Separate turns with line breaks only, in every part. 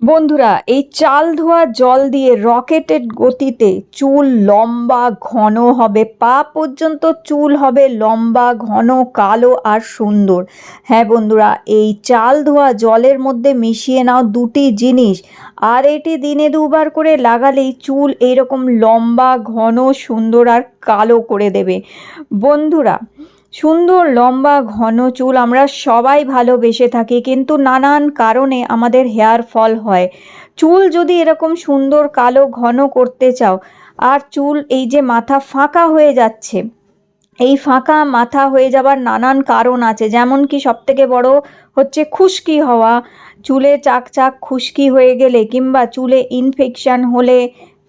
বন্ধুরা, এই চাল ধোয়া জল দিয়ে রকেটের গতিতে চুল লম্বা ঘন হবে, পা পর্যন্ত চুল হবে লম্বা, ঘন, কালো আর সুন্দর। হ্যাঁ বন্ধুরা, এই চাল ধোয়া জলের মধ্যে মিশিয়ে নাও দুটি জিনিস, আর এটি দিনে দুবার করে লাগালেই চুল এইরকম লম্বা, ঘন, সুন্দর আর কালো করে দেবে। বন্ধুরা সুন্দর, লম্বা, ঘন চুল আমরা সবাই ভালোবেসে থাকি, কিন্তু নানান কারণে আমাদের হেয়ার ফল হয়। চুল যদি এরকম সুন্দর কালো, ঘন করতে চাও, আর চুল এই যে মাথা ফাঁকা হয়ে যাচ্ছে, এই ফাঁকা মাথা হয়ে যাবার নানান কারণ আছে। যেমন কি সবথেকে বড় হচ্ছে খুশকি হওয়া, চুলে চাক চাক খুশকি হয়ে গেলে কিংবা চুলে ইনফেকশান হলে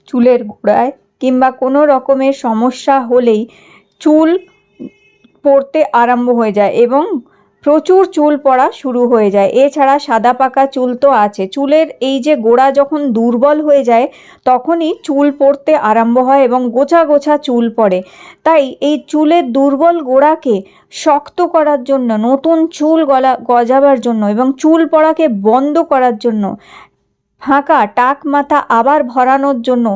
চুলের গোড়ায় কিংবা কোনো রকমের সমস্যা হলেই চুল পড়তে আরম্ভ হয়ে যায় এবং প্রচুর চুল পড়া শুরু হয়ে যায়। এছাড়া সাদা পাকা চুল তো আছে। চুলের এই যে গোড়া যখন দুর্বল হয়ে যায়, তখনই চুল পড়তে আরম্ভ হয় এবং গোছা গোছা চুল পড়ে। তাই এই চুলের দুর্বল গোড়াকে শক্ত করার জন্য, নতুন চুল গলা, গজাবার জন্য এবং চুল পড়াকে বন্ধ করার জন্য, ফাঁকা টাক মাথা আবার ভরানোর জন্য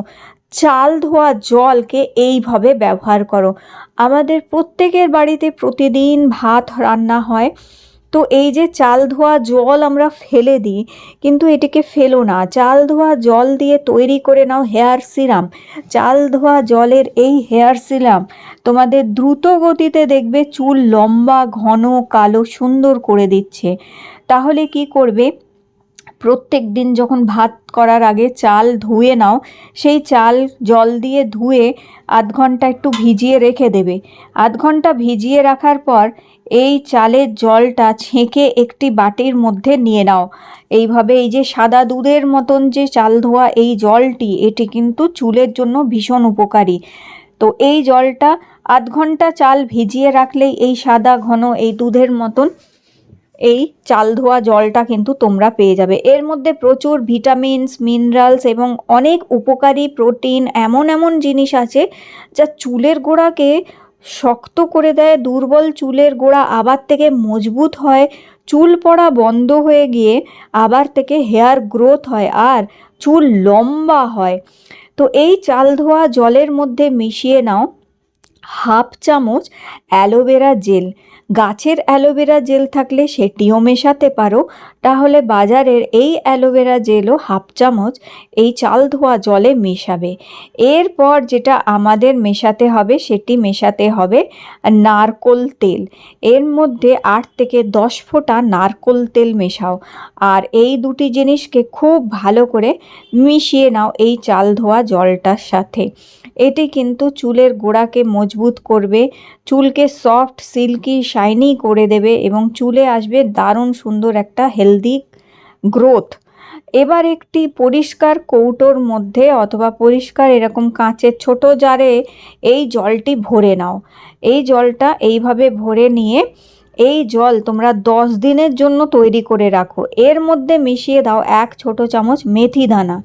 চাল ধোয়া জলকে এইভাবে ব্যবহার করো। আমাদের প্রত্যেকের বাড়িতে প্রতিদিন ভাত রান্না হয়। তো এই যে চাল ধোয়া জল আমরা ফেলে দিই, কিন্তু এটিকে ফেলো না। চাল ধোয়া জল দিয়ে তৈরি করে নাও হেয়ার সিরাম। চাল ধোয়া জলের এই হেয়ার সিরাম তোমাদের দ্রুত গতিতে দেখবে চুল লম্বা, ঘন, কালো, সুন্দর করে দিচ্ছে। তাহলে কি করবে? প্রত্যেক দিন যখন ভাত করার আগে চাল ধুয়ে নাও, সেই চাল জল দিয়ে ধুয়ে আধ ঘণ্টা একটু ভিজিয়ে রেখে দেবে। আধ ঘণ্টা ভিজিয়ে রাখার পর এই চালের জলটা ছেঁকে একটি বাটির মধ্যে নিয়ে নাও। এইভাবে এই যে সাদা দুধের মতন যে চাল ধোয়া এই জলটি, এটি কিন্তু চুলের জন্য ভীষণ উপকারী। তো এই জলটা আধ ঘণ্টা চাল ভিজিয়ে রাখলেই এই সাদা ঘন এই দুধের মতন এই চাল ধোয়া জলটা কিন্তু তোমরা পেয়ে যাবে। এর মধ্যে প্রচুর ভিটামিনস, মিনারেলস এবং অনেক উপকারী প্রোটিন এমন এমন জিনিস আছে যা চুলের গোড়াকে শক্ত করে দেয়, দুর্বল চুলের গোড়া আবার থেকে মজবুত হয়, চুল পড়া বন্ধ হয়ে গিয়ে আবার থেকে হেয়ার গ্রোথ হয় আর চুল লম্বা হয়। তো এই চাল ধোয়া জলের মধ্যে মিশিয়ে নাও। হাফ চামচ অ্যালোভেরা জেল। গাছের অ্যালোভেরা জেল থাকলে সেটিও মেশাতে পারো। তাহলে বাজারের এই অ্যালোভেরা জেলও হাফ চামচ এই চাল ধোয়া জলে মেশাবে। এরপর যেটা আমাদের মেশাতে হবে সেটি মেশাতে হবে নারকোল তেল। এর মধ্যে আট থেকে দশ ফোঁটা নারকোল তেল মেশাও। আর এই দুটি জিনিসকে খুব ভালো করে মিশিয়ে নাও এই চাল ধোয়া জলটার সাথে। এটি কিন্তু চুলের গোড়াকে মজবুত করবে। চুলকে সফট সিল্কি শাইনি করে দেবে এবং চুলে আসবে দারুণ সুন্দর একটা হেলদি গ্রোথ এবার একটি পরিষ্কার কৌটোর মধ্যে অথবা পরিষ্কার এরকম কাঁচের ছোট জারে এই জলটি ভরে নাও। এই জলটা এইভাবে ভরে নিয়ে এই জল তোমরা দশ দিনের জন্য তৈরি করে রাখো। এর মধ্যে মিশিয়ে দাও এক ছোট চামচ মেথি দানা।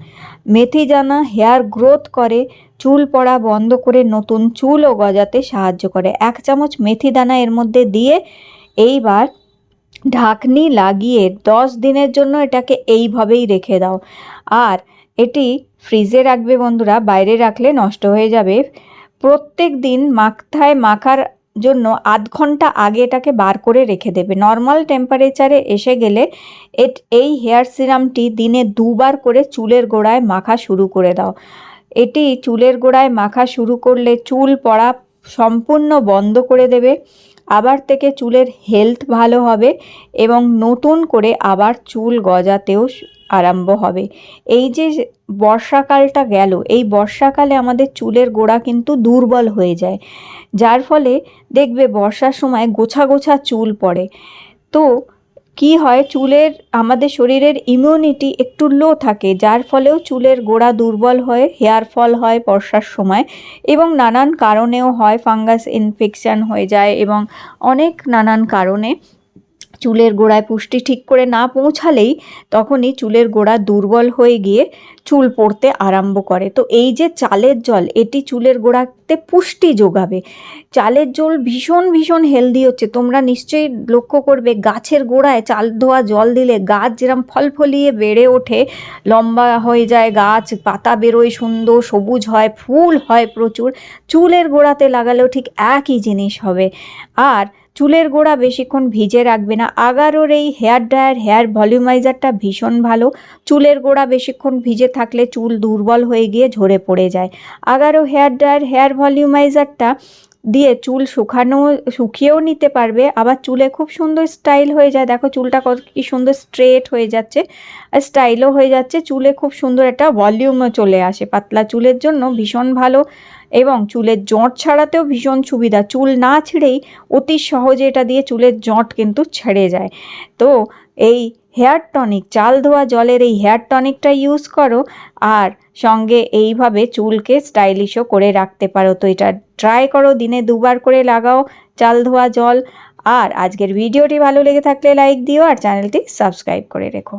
মেথি দানা হেয়ার গ্রোথ করে, চুল পড়া বন্ধ করে নতুন চুলও গজাতে সাহায্য করে। এক চামচ মেথি দানা এর মধ্যে দিয়ে এইবার ঢাকনি লাগিয়ে দশ দিনের জন্য এটাকে এইভাবেই রেখে দাও। আর এটি ফ্রিজে রাখবে বন্ধুরা, বাইরে রাখলে নষ্ট হয়ে যাবে। প্রত্যেক দিন মাথায় মাখার জন্য আধ ঘণ্টা আগে এটাকে বার করে রেখে দেবে। নর্মাল টেম্পারেচারে এসে গেলে এট, এই হেয়ার সিরামটি দিনে দুবার করে চুলের গোড়ায় মাখা শুরু করে দাও। এটি চুলের গোড়ায় মাখা শুরু করলে চুল পড়া সম্পূর্ণ বন্ধ করে দেবে। আবার থেকে চুলের হেলথ ভালো হবে এবং নতুন করে আবার চুল গজাতেও আরম্ভ হবে। এই যে বর্ষাকালটা গেল, এই বর্ষাকালে আমাদের চুলের গোড়া কিন্তু দুর্বল হয়ে যায়। যার ফলে দেখবে বর্ষার সময় গোছা গোছা চুল পড়ে। তো কি হয়, চুলের, আমাদের শরীরের ইমিউনিটি একটু লো থাকে, যার ফলেও চুলের গোড়া দুর্বল হয় হেয়ার ফল হয় বর্ষার সময় এবং নানান কারণেও হয় ফাঙ্গাস ইনফেকশান হয়ে যায় এবং অনেক নানান কারণে। চুলের গোড়ায় পুষ্টি ঠিক করে না পৌঁছালেই তখনই চুলের গোড়া দুর্বল হয়ে গিয়ে চুল পড়তে আরম্ভ করে। তো এই যে চালের জল, এটি চুলের গোড়াতে পুষ্টি যোগাবে। চালের জল ভীষণ ভীষণ হেলদি হচ্ছে। তোমরা নিশ্চয়ই লক্ষ্য করবে, গাছের গোড়ায় চাল ধোয়া জল দিলে গাছ যেরম ফলফলিয়ে বেড়ে ওঠে, লম্বা হয়ে যায় গাছ, পাতা বেরোয় সুন্দর, সবুজ হয়, ফুল হয় প্রচুর। চুলের গোড়াতে লাগালেও ঠিক একই জিনিস হবে। আর চুলের গোড়া বেশিক্ষণ ভিজে রাখবে না। আগারোর এই হেয়ার ড্রায়ার, হেয়ার ভলিউমাইজারটা ভীষণ ভালো। চুলের গোড়া বেশিক্ষণ ভিজে থাকলে চুল দুর্বল হয়ে গিয়ে ঝরে পড়ে যায়। আগারো হেয়ার ড্রায়ার, হেয়ার ভলিউমাইজারটা দিয়ে চুল শুকানো, শুকিয়েও নিতে পারবে। আবার চুলে খুব সুন্দর স্টাইল হয়ে যায়। দেখো চুলটা কত কি সুন্দর স্ট্রেট হয়ে যাচ্ছে আর স্টাইলও হয়ে যাচ্ছে। চুলে খুব সুন্দর একটা ভলিউমও চলে আসে। পাতলা চুলের জন্য ভীষণ ভালো। এবং চুলের জট ছাড়াতেও ভীষণ সুবিধা। চুল না ছিঁড়েই অতি সহজে এটা দিয়ে চুলের জট কিন্তু ছেড়ে যায়। তো এই হেয়ার টনিক, চাল ধোয়া জলের এই হেয়ার টনিকটা ইউজ করো আর সঙ্গে এইভাবে চুলকে স্টাইলিশও করে রাখতে পারো। তো এটা ট্রাই করো, দিনে দুবার করে লাগাও চাল ধোয়া জল। আর আজকের ভিডিওটি ভালো লেগে থাকলে লাইক দিও আর চ্যানেলটি সাবস্ক্রাইব করে রেখো।